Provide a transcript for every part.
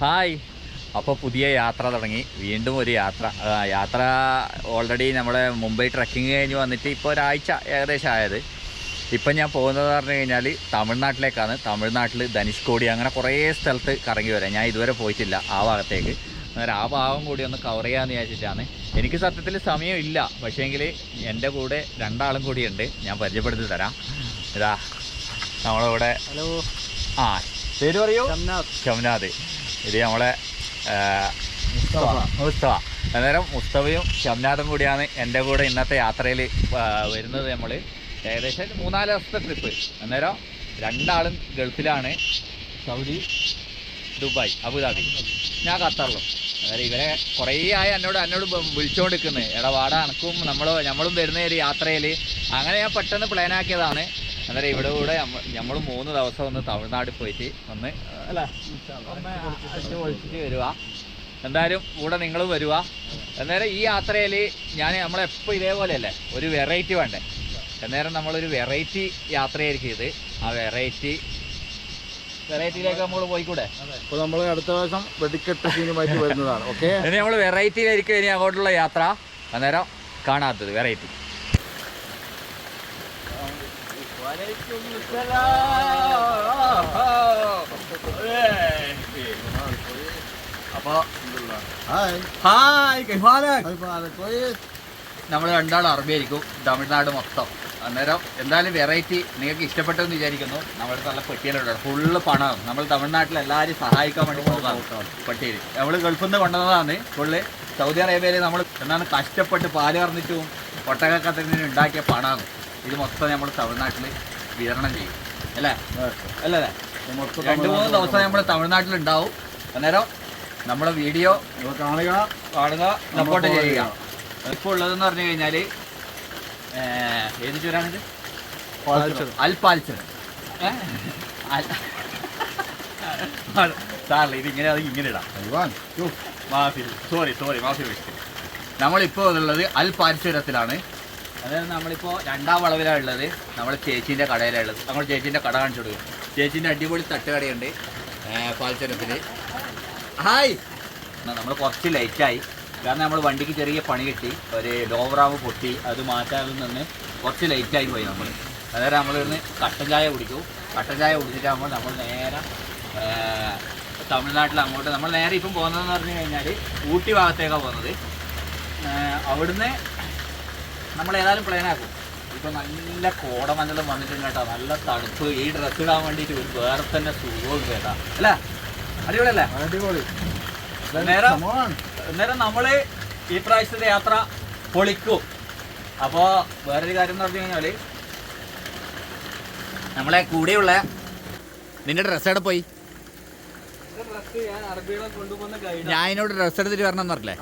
Hi. അപ്പോൾ പുതിയ യാത്ര തുടങ്ങി. വീണ്ടും ഒരു യാത്ര. യാത്ര ഓൾറെഡി നമ്മൾ മുംബൈ ട്രക്കിംഗ് കഴിഞ്ഞ് വന്നിട്ട് ഇപ്പോൾ ഒരാഴ്ച ഏകദേശം ആയത്. ഇപ്പം ഞാൻ പോകുന്നത് പറഞ്ഞു കഴിഞ്ഞാൽ തമിഴ്നാട്ടിലേക്കാണ്. തമിഴ്നാട്ടിൽ ധനുഷ്കോടി അങ്ങനെ കുറേ സ്ഥലത്ത് കറങ്ങി വരാം. ഞാൻ ഇതുവരെ പോയിട്ടില്ല ആ ഭാഗത്തേക്ക്. അന്നേരം ആ ഭാഗം കൂടി ഒന്ന് കവർ ചെയ്യാമെന്ന് വിചാരിച്ചിട്ടാണ്. എനിക്ക് സത്യത്തിൽ സമയമില്ല പക്ഷേങ്കിൽ എന്റെ കൂടെ രണ്ടാളും കൂടിയുണ്ട്. ഞാൻ പരിചയപ്പെടുത്തി തരാം. ഇതാ നമ്മളിവിടെ ഹലോ. ആ പേര് പറയൂ. ഷംനാഥ്. ഷംനാഥ്. ഇത് നമ്മളെ മുസ്തഫ. അന്നേരം മുസ്തഫയും ഷംനാഥും കൂടിയാണ് എന്റെ കൂടെ ഇന്നത്തെ യാത്രയിൽ വരുന്നത് നമ്മൾ ഏകദേശം മൂന്നാൽ ദിവസത്തെ ട്രിപ്പ് അന്നേരം രണ്ടാളും ഗൾഫിലാണ്. Saudi Dubai Abu Dhabi. ഞാൻ ഖത്തറിലും. അതായത് ഇവരെ കുറേ ആയി എന്നോട് എന്നോട് വിളിച്ചുകൊണ്ടിരിക്കുന്നത് എടാ വാടാ എനക്കും നമ്മളും വരുന്ന ഒരു യാത്രയിൽ. അങ്ങനെ ഞാൻ പെട്ടെന്ന് പ്ലാൻ ആക്കിയതാണ്. അന്നേരം ഇവിടെ കൂടെ നമ്മൾ മൂന്ന് ദിവസം ഒന്ന് തമിഴ്നാട് പോയിട്ട് ഒന്ന് അല്ല പൊളിച്ചിട്ട് വരുക. എന്തായാലും കൂടെ നിങ്ങളും വരുക. അന്നേരം ഈ യാത്രയിൽ ഞാൻ നമ്മളെപ്പോൾ ഇതേപോലെയല്ലേ ഒരു വെറൈറ്റി വേണ്ടേ? അന്നേരം നമ്മളൊരു വെറൈറ്റി യാത്രയായിരിക്കും ഇത്. ആ വെറൈറ്റി വെറൈറ്റിയിലേക്ക് നമ്മൾ പോയിക്കൂടെ? അപ്പൊ നമ്മൾ അടുത്ത ദിവസം വെടിക്കെട്ട് സീനുമായിട്ട് വരുന്നതാണ് ഓക്കെ? ഇനി നമ്മൾ വെറൈറ്റിയിലായിരിക്കും ഇനി അങ്ങോട്ടുള്ള യാത്ര. അന്നേരം കാണാത്തത് വെറൈറ്റി അപ്പോൾ ഹായ് ഹായ് നമ്മൾ നമ്മൾ രണ്ടാളും അറബിയായിരിക്കും. തമിഴ്നാട് മൊത്തം. അന്നേരം എന്തായാലും വെറൈറ്റി നിങ്ങൾക്ക് ഇഷ്ടപ്പെട്ടെന്ന് വിചാരിക്കുന്നു. നമ്മുടെ നല്ല പെട്ടിയിലുണ്ട്. ഫുള്ള് പണം നമ്മൾ തമിഴ്നാട്ടിൽ എല്ലാവരും സഹായിക്കാൻ വേണ്ടി പോകുന്ന പട്ടിയിൽ. നമ്മൾ ഗൾഫിൽ നിന്ന് കൊണ്ടുവന്നതാണ് ഫുള്ള്. സൗദി അറേബ്യയിൽ നമ്മൾ എന്താണ് കഷ്ടപ്പെട്ട് പാൽ കറന്നിട്ടും ഒട്ടകക്കത്തിന് ഉണ്ടാക്കിയ പണമാണ്. ഇത് മൊത്തം നമ്മൾ തമിഴ്നാട്ടിൽ വിതരണം ചെയ്യും. അല്ലേ? അല്ലേ അല്ലേ? രണ്ട് മൂന്ന് ദിവസം നമ്മൾ തമിഴ്നാട്ടിൽ ഉണ്ടാവും അന്നേരം നമ്മുടെ വീഡിയോ കാണുക കാണുക സപ്പോർട്ട് ചെയ്യുക. ഇപ്പോൾ ഉള്ളതെന്ന് പറഞ്ഞു കഴിഞ്ഞാൽ ഏത് ചുരാണിത് പാൽച്ചർ. അൽപാൽച്ചർ സാറില്ല ഇത് ഇങ്ങനെ അത് ഇങ്ങനെ ഇടാം. മാഫി സോറി സോറി മാഫി നമ്മളിപ്പോൾ ഉള്ളത് അൽ പാരിശുരത്തിലാണ് അതായത് നമ്മളിപ്പോൾ രണ്ടാം വളവിലാണ് ഉള്ളത്. നമ്മൾ ചേച്ചീന്റെ കടയിലാണ് ഉള്ളത്. നമ്മൾ ചേച്ചീന്റെ കട കാണിച്ചു കൊടുക്കും. ചേച്ചീന്റെ അടിപൊളി തട്ടുകടയുണ്ട് പാൽച്ചരത്തിൽ ഹായ്! നമ്മൾ കുറച്ച് ലേറ്റായി കാരണം നമ്മൾ വണ്ടിക്ക് ചെറിയ പണി കിട്ടി. ഒരു ഡോവറാവ് പൊട്ടി. അത് മാറ്റാതിൽ നിന്ന് കുറച്ച് ലേറ്റായി പോയി നമ്മൾ അതായത് നമ്മൾ ഇവിടുന്ന് കട്ടൻ ചായ കുടിക്കും കട്ടൻ ചായ കുടിച്ചിട്ടാകുമ്പോൾ നമ്മൾ നേരെ തമിഴ്നാട്ടിൽ അങ്ങോട്ട്. നമ്മൾ നേരെ ഇപ്പം പോകുന്നതെന്ന് പറഞ്ഞു കഴിഞ്ഞാൽ ഊട്ടി ഭാഗത്തേക്കാണ് പോകുന്നത്. അവിടുന്ന് നമ്മൾ ഏതായാലും പ്ലാൻ ആക്കും. ഇപ്പം നല്ല കോടമഞ്ഞളും വന്നിട്ടുണ്ട് കേട്ടോ. നല്ല തണുപ്പ്. ഈ ഡ്രസ്സ് ഇടാൻ വേണ്ടിയിട്ട് ഒരു വേറെ തന്നെ സുഖവും കേട്ടോ. അല്ലേ? അടിപൊളിയല്ലേ? അടിപൊളി. നേരം നേരം. അന്നേരം നമ്മൾ ഈ പ്രാവശ്യത്തെ യാത്ര പൊളിക്കും. അപ്പോൾ വേറൊരു കാര്യം എന്ന് പറഞ്ഞു കഴിഞ്ഞാൽ നമ്മളെ കൂടെയുള്ള നിന്റെ ഡ്രസ്സ് എവിടെ പോയി? ഞാൻ അതിനോട് ഡ്രസ് എടുത്തിട്ട് വരണം എന്ന് പറഞ്ഞില്ലേ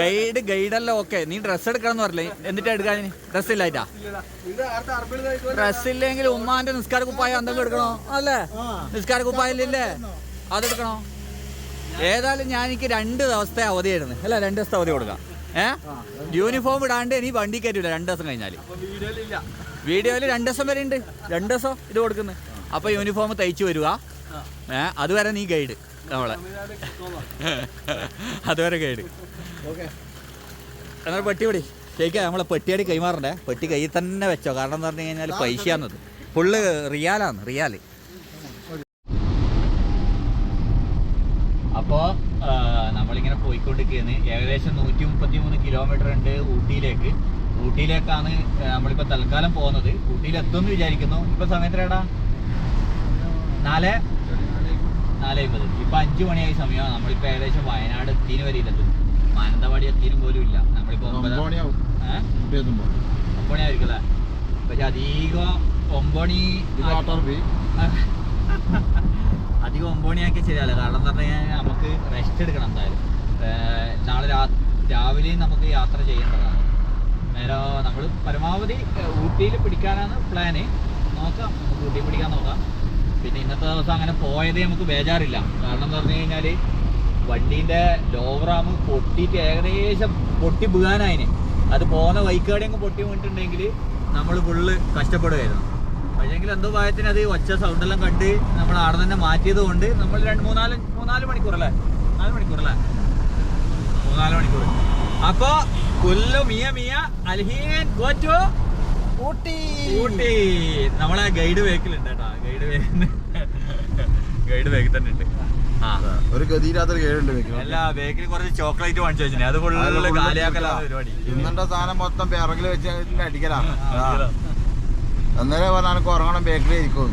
ഗൈഡ് ഗൈഡല്ല ഓക്കെ നീ ഡ്രസ് എടുക്കണം എന്ന് പറഞ്ഞില്ലേ? എന്നിട്ട് എടുക്കാൻ ഡ്രസ് ഇല്ലായിട്ടാ ഡ്രസ് ഇല്ലെങ്കിൽ ഉമ്മാന്റെ നിസ്കാര കുപ്പായ എന്തെങ്കിലും എടുക്കണോ? അല്ലേ? നിസ്കാര കുപ്പായില്ലേ അതെടുക്കണോ? ഏതായാലും ഞാൻ എനിക്ക് രണ്ട് ദിവസത്തെ അവധിയായിരുന്നു അല്ല രണ്ട് ദിവസത്തെ അവധി കൊടുക്കാം. ഏഹ് യൂണിഫോം ഇടാണ്ട് ഇനി വണ്ടി കയറ്റൂല രണ്ട് ദിവസം കഴിഞ്ഞാൽ വീഡിയോയിൽ രണ്ട് ദിവസം വരെ ഉണ്ട്. രണ്ട് ദിവസം ഇത് കൊടുക്കുന്നത് അപ്പൊ യൂണിഫോം തയ്ച്ചു വരിക. ഏ അതുവരെ നീ ഗൈഡ് നമ്മളെ. അതുവരെ ഗൈഡ്. എന്നാൽ പെട്ടി പിടി. ശരിക്കാ നമ്മളെ പെട്ടിയടി കൈമാറണ്ടേ? പെട്ടി കയ്യിൽ തന്നെ വെച്ചോ. കാരണം എന്ന് പറഞ്ഞു കഴിഞ്ഞാൽ പൈസയാന്നത് ഫുള്ള് റിയാലാണ് റിയാൽ. അപ്പോൾ നമ്മളിങ്ങനെ പോയിക്കൊണ്ടിരിക്കുകയാണ്. ഏകദേശം നൂറ്റി മുപ്പത്തി മൂന്ന് കിലോമീറ്റർ ഉണ്ട് ഊട്ടിയിലേക്ക്. ഊട്ടിയിലേക്കാണ് നമ്മളിപ്പോൾ തൽക്കാലം പോകുന്നത്. ഊട്ടിയിൽ എത്തുമെന്ന് വിചാരിക്കുന്നു. ഇപ്പൊ സമയത്തിലേടാ നാല്. നാല് അമ്പത് ഇപ്പൊ അഞ്ചു മണിയായി സമയം. നമ്മളിപ്പോ ഏകദേശം വയനാട് എത്തിന് വരെ ഇല്ലെത്തും മാനന്തവാടി എത്തിനും പോലും ഇല്ല. നമ്മളിപ്പോ ഒമ്പത് ഒമ്പണിയായിരിക്കും അല്ലേ? പക്ഷെ അധികം ഒമ്പണി അധികം ഒമ്പണിയാക്കി ശരിയല്ല കാരണം എന്ന് പറഞ്ഞു കഴിഞ്ഞാൽ നമുക്ക് റെസ്റ്റ് എടുക്കണം എന്തായാലും. നാളെ രാവിലെയും നമുക്ക് യാത്ര ചെയ്യേണ്ടതാണ്. നേരെ നമ്മൾ പരമാവധി ഊട്ടിയിൽ പിടിക്കാനാണ് പ്ലാന് നോക്കാം. നമുക്ക് ഊട്ടി പിടിക്കാൻ നോക്കാം. പിന്നെ ഇന്നത്തെ ദിവസം അങ്ങനെ പോയത് നമുക്ക് ബേജാറില്ല. കാരണം എന്ന് പറഞ്ഞു കഴിഞ്ഞാൽ വണ്ടീന്റെ ലോവറാമ് പൊട്ടിട്ട് ഏകദേശം പൊട്ടി വീഴാനായിന്. അത് പോകുന്ന വൈക്കാടി അങ്ങ് പൊട്ടി വീണിട്ടുണ്ടെങ്കിൽ നമ്മൾ ഫുള്ള് കഷ്ടപ്പെടുകയായിരുന്നു പക്ഷേങ്കിൽ എന്തോ പായത്തിന് അത് ഒച്ച സൗണ്ട് എല്ലാം കണ്ട് നമ്മൾ അവിടെ തന്നെ മാറ്റിയത് കൊണ്ട് നമ്മൾ രണ്ട് മൂന്നാൽ മൂന്നാൽ മണിക്കൂർ അല്ലേ? നാല് മണിക്കൂർ അല്ലേ? മൂന്നാൽ മണിക്കൂർ. അപ്പോൾ കൊല്ലം മിയ മിയ അൽഹീൻ ഗോറ്റു ഊട്ടി. ഊട്ടി. നമ്മളെ ഗൈഡ് വേക്കിലുണ്ട് കേട്ടോ. ഗൈഡ് ഗൈഡ് വേക്കിൽ തന്നെ ഉണ്ട്. ആ ഒരു ഗതിയില്ലാത്തൊരു കേടുണ്ട് അല്ല ബേക്കിൽ കുറച്ച് ചോക്ലേറ്റ് വാങ്ങിച്ചു വെച്ചിനെ അത് ഫുള്ള് കാലിയാക്കലാണ് പരിപാടി. ഇന്നത്തെ സാധനം മൊത്തം പിറകിൽ വെച്ച് അടിക്കലാണ് അന്നേരം പറഞ്ഞാൽ എനിക്ക് ഉറങ്ങണം ബേക്കറി ഇരിക്കും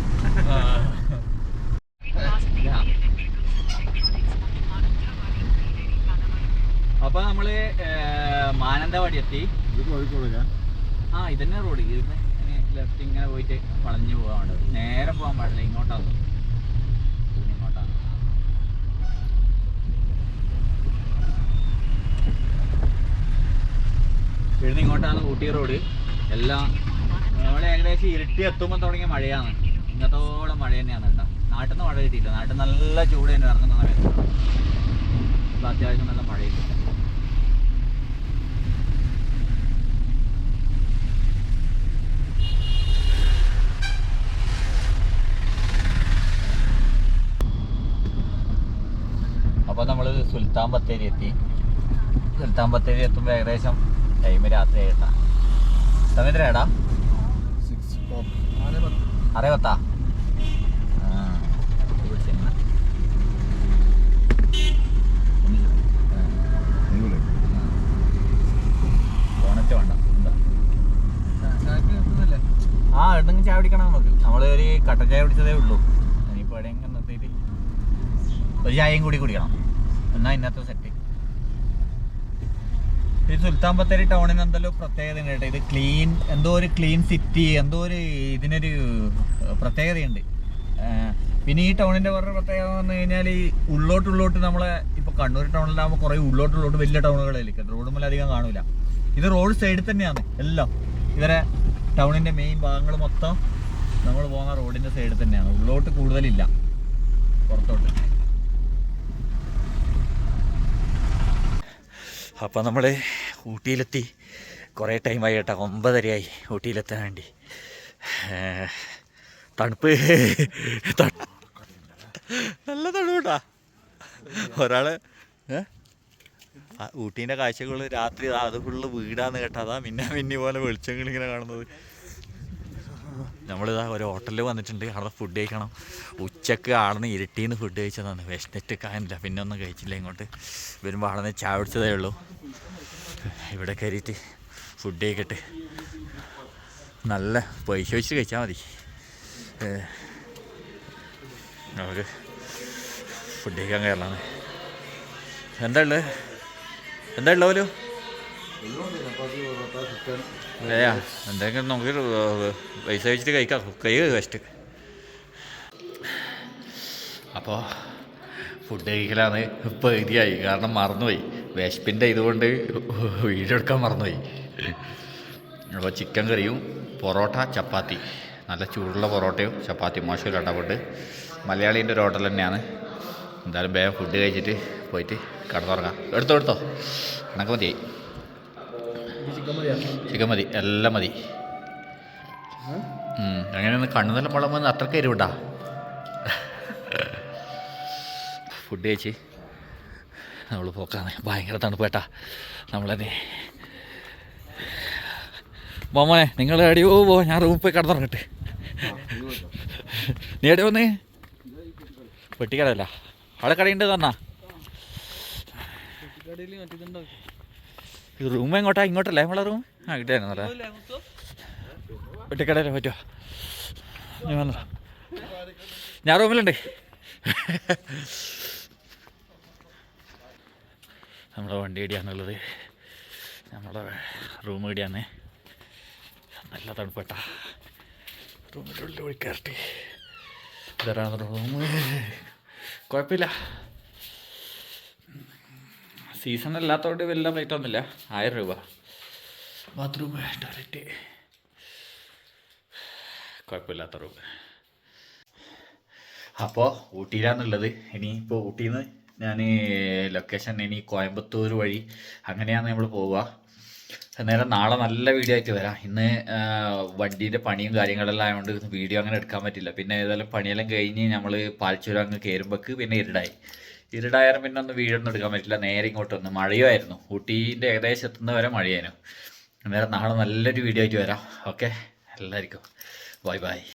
അപ്പൊ നമ്മൾ മാനന്തവാടി എത്തി ആ ഇതന്നെ റോഡ് ഇരുന്ന് ലെഫ്റ്റ് ഇങ്ങനെ പോയിട്ട് വളഞ്ഞു പോകാണ്ട് നേരെ പോകാൻ പാടില്ല ഇങ്ങോട്ടാണ്. ഇങ്ങോട്ടാണ്. ഇങ്ങോട്ടാണ് ഊട്ടി റോഡ് എല്ലാം നമ്മൾ ഏകദേശം ഇരുട്ടി എത്തുമ്പോൾ തുടങ്ങിയ മഴയാണ്. ഇന്നത്തോളം മഴ തന്നെയാണ് കേട്ടോ. നാട്ടിൽ നിന്ന് മഴ കിട്ടിയില്ല നാട്ടിൽ നല്ല ചൂട് തന്നെ ഇറങ്ങുന്ന സമയത്ത് ഇപ്പം അത്യാവശ്യം നല്ല മഴയുണ്ട് അപ്പോൾ നമ്മൾ സുൽത്താൻ ബത്തേരി എത്തി സുൽത്താൻ ബത്തേരി എത്തുമ്പോൾ ഏകദേശം ടൈം രാത്രി ഏട്ടാ സമയം എത്രയാടാ അറേ പത്താ. ആ, എവിടെങ്കിലും ചായ കുടിക്കണം നമുക്ക്. നമ്മൾ ഒരു കട്ടൻ ചായ കുടിച്ചതേ ഉള്ളൂ. ഇനിയിപ്പോൾ എവിടെയെങ്കിലും നിർത്തിയിട്ട് ഒരു ചായയും കൂടി കുടിക്കണം. എന്നാ ഇന്നത്തെ സെറ്റ് ഈ സുൽത്താൻ ബത്തേരി ടൗണിന് എന്തെല്ലോ പ്രത്യേകത ഉണ്ട് ഇത് ക്ലീൻ എന്തോ ഒരു ക്ലീൻ സിറ്റി എന്തോ ഒരു ഇതിനൊരു പ്രത്യേകതയുണ്ട്. പിന്നെ ഈ ടൗണിന്റെ വേറൊരു പ്രത്യേകത എന്ന് പറഞ്ഞു കഴിഞ്ഞാൽ ഈ ഉള്ളോട്ട് ഉള്ളോട്ട് നമ്മളെ ഇപ്പോൾ കണ്ണൂർ ടൗണിലാകുമ്പോൾ കുറേ ഉള്ളോട്ട് ഉള്ളോട്ട് വലിയ ടൗണുകളിലേക്ക് റോഡ് മേലെ അധികം കാണില്ല ഇത് റോഡ് സൈഡിൽ തന്നെയാണ് എല്ലാം. ഇവരെ ടൗണിന്റെ മെയിൻ ഭാഗങ്ങൾ മൊത്തം നമ്മൾ പോകുന്ന റോഡിന്റെ സൈഡിൽ തന്നെയാണ്. ഉള്ളോട്ട് കൂടുതലില്ല. പുറത്തോട്ട്. അപ്പോൾ നമ്മൾ ഊട്ടിയിലെത്തി. കുറേ ടൈമായി കേട്ടോ. ഒമ്പതരയായി ഊട്ടിയിലെത്താൻ വേണ്ടി. തണുപ്പ്. തണു- നല്ല തണുപ്പാ ഒരാൾ ഊട്ടീന്റെ കാഴ്ചകൾ രാത്രി അത് ഫുള്ള് വീടാന്ന് കേട്ടോ. അതാ മിന്നാ മിന്നി പോലെ വെളിച്ചങ്ങൾ ഇങ്ങനെ കാണുന്നത്. നമ്മളിതാ ഒരു ഹോട്ടലിൽ വന്നിട്ടുണ്ട്. അവിടെ ഫുഡ് കഴിക്കണം. ഉച്ചയ്ക്ക് ആടുന്ന് ഇരുട്ടിന്ന് ഫുഡ് കഴിച്ചതാണ്. വിശന്നിട്ട് കാണില്ല പിന്നെ ഒന്നും കഴിച്ചില്ല ഇങ്ങോട്ട്. വരുമ്പോൾ ആടുന്ന് ചാവിടിച്ചതേ ഉള്ളൂ. ഇവിടെ കയറിയിട്ട് ഫുഡ് കഴിക്കട്ടെ. നല്ല പൈസ വെച്ച് കഴിച്ചാൽ മതി. നമുക്ക് ഫുഡ് കഴിക്കാൻ കയറലാണ് എന്താ ഉള്ളത് എന്താ ഉള്ളത് പോലും ഏയാ എന്തെങ്കിലും നമുക്ക് പൈസ വെച്ചിട്ട് കഴിക്കാം കൈ ഫസ്റ്റ് അപ്പോൾ ഫുഡ് കഴിക്കലാണ് ഇതിയായി കാരണം മറന്നുപോയി വിശപ്പിന്റെ ഇതുകൊണ്ട് വീഡിയോ എടുക്കാൻ മറന്നുപോയി അപ്പോൾ ചിക്കൻ കറിയും പൊറോട്ട ചപ്പാത്തി നല്ല ചൂടുള്ള പൊറോട്ടയും ചപ്പാത്തി മോശമില്ലാണ്ട ഫുഡ് മലയാളീന്റെ ഒരു ഹോട്ടൽ തന്നെയാണ് എന്തായാലും വേഗം ഫുഡ് കഴിച്ചിട്ട് പോയിട്ട് കിടന്നുറങ്ങാം എടുത്തോ എടുത്തോ കണക്ക് മതിയായി ചിക്കൻ മതി എല്ലാം മതി. ഉം, അങ്ങനെയൊന്ന് കണ്ണുനെല്ലാം വെള്ളം വന്ന് അത്രയ്ക്ക് എരിവുണ്ടാ ഫുഡ് കഴിച്ച് നമ്മൾ പോക്കാണ്. ഭയങ്കര തണുപ്പ് കേട്ടാ. നമ്മളെന്നെ. മോമോനെ നിങ്ങൾ എടിയോ പോ ഞാൻ റൂമിൽ പോയി കിടന്നിറങ്ങട്ടെ. നീ എവിടെ വന്നേ. പെട്ടിക്കടയല്ല അവിടെ കടയുണ്ട് തന്നാ. ഇത് റൂം എങ്ങോട്ടാ? ഇങ്ങോട്ടല്ലേ? നമ്മളെ റൂം? ആ കിട്ടിയായിരുന്നല്ലേ വെട്ടിക്കടയിലെ പറ്റുമോ ഞാൻ വന്നു ഞാൻ റൂമിലുണ്ട്. നമ്മുടെ വണ്ടി ഇടിയാണുള്ളത് നമ്മുടെ റൂം ഇടിയാണ്. നല്ല തണുപ്പട്ട. റൂമിന്റെ ഉള്ളിൽ പോയി കയറട്ടെ. ഇതാണ് റൂം കുഴപ്പമില്ല. സീസൺ അല്ലാത്തതുകൊണ്ട് വലിയ റേറ്റ് ഒന്നുമില്ല. ആയിരം രൂപ. ബാത്റൂം ടോയ്ലറ്റ് കുഴപ്പമില്ലാത്ത റൂം അപ്പോൾ ഊട്ടിയിലാണുള്ളത്. ഇനിയിപ്പോൾ ഊട്ടിയിൽ നിന്ന് ഞാൻ ലൊക്കേഷൻ ഇനി കോയമ്പത്തൂർ വഴി അങ്ങനെയാണ് നമ്മൾ പോവുക അന്നേരം നാളെ നല്ല വീഡിയോ ആയിട്ട് വരാം. ഇന്ന് വണ്ടീന്റെ പണിയും കാര്യങ്ങളെല്ലാം ആയതുകൊണ്ട് വീഡിയോ അങ്ങനെ എടുക്കാൻ പറ്റില്ല. പിന്നെ ഏതായാലും പണിയെല്ലാം കഴിഞ്ഞ് നമ്മൾ പാൽച്ചുരം അങ്ങ് കയറുമ്പോൾക്ക് പിന്നെ ഇരുടായി. ഇരുടായാലും പിന്നെ ഒന്ന് വീടൊന്നും എടുക്കാൻ പറ്റില്ല. നേരെ ഇങ്ങോട്ട് വന്നു. മഴയുമായിരുന്നു. ഊട്ടീന്റെ ഏകദേശം എത്തുന്ന വരെ മഴയായിരുന്നു. അന്നേരം നാളെ നല്ലൊരു വീഡിയോ ആയിട്ട് വരാം. ഓക്കെ എല്ലാവർക്കും. Bye bye